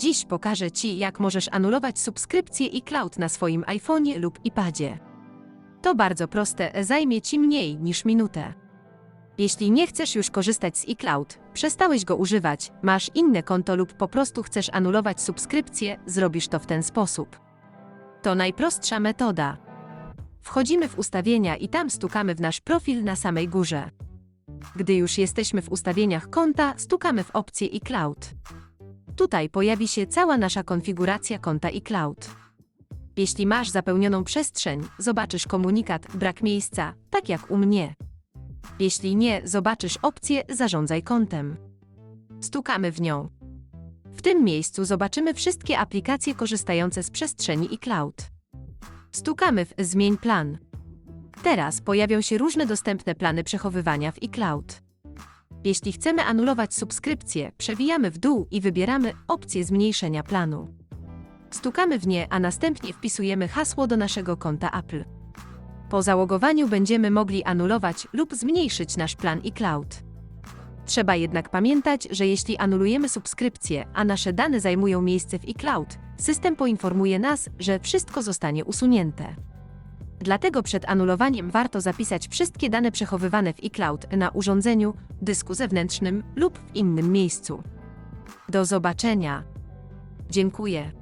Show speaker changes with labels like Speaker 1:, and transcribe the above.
Speaker 1: Dziś pokażę Ci, jak możesz anulować subskrypcję iCloud na swoim iPhone'ie lub iPadzie. To bardzo proste, zajmie Ci mniej niż minutę. Jeśli nie chcesz już korzystać z iCloud, przestałeś go używać, masz inne konto lub po prostu chcesz anulować subskrypcję, zrobisz to w ten sposób. To najprostsza metoda. Wchodzimy w ustawienia i tam stukamy w nasz profil na samej górze. Gdy już jesteśmy w ustawieniach konta, stukamy w opcję iCloud. Tutaj pojawi się cała nasza konfiguracja konta iCloud. Jeśli masz zapełnioną przestrzeń, zobaczysz komunikat brak miejsca, tak jak u mnie. Jeśli nie, zobaczysz opcję Zarządzaj kontem. Stukamy w nią. W tym miejscu zobaczymy wszystkie aplikacje korzystające z przestrzeni iCloud. Stukamy w Zmień plan. Teraz pojawią się różne dostępne plany przechowywania w iCloud. Jeśli chcemy anulować subskrypcję, przewijamy w dół i wybieramy opcję zmniejszenia planu. Stukamy w nie, a następnie wpisujemy hasło do naszego konta Apple. Po załogowaniu będziemy mogli anulować lub zmniejszyć nasz plan iCloud. Trzeba jednak pamiętać, że jeśli anulujemy subskrypcję, a nasze dane zajmują miejsce w iCloud, system poinformuje nas, że wszystko zostanie usunięte. Dlatego przed anulowaniem warto zapisać wszystkie dane przechowywane w iCloud na urządzeniu, dysku zewnętrznym lub w innym miejscu. Do zobaczenia. Dziękuję.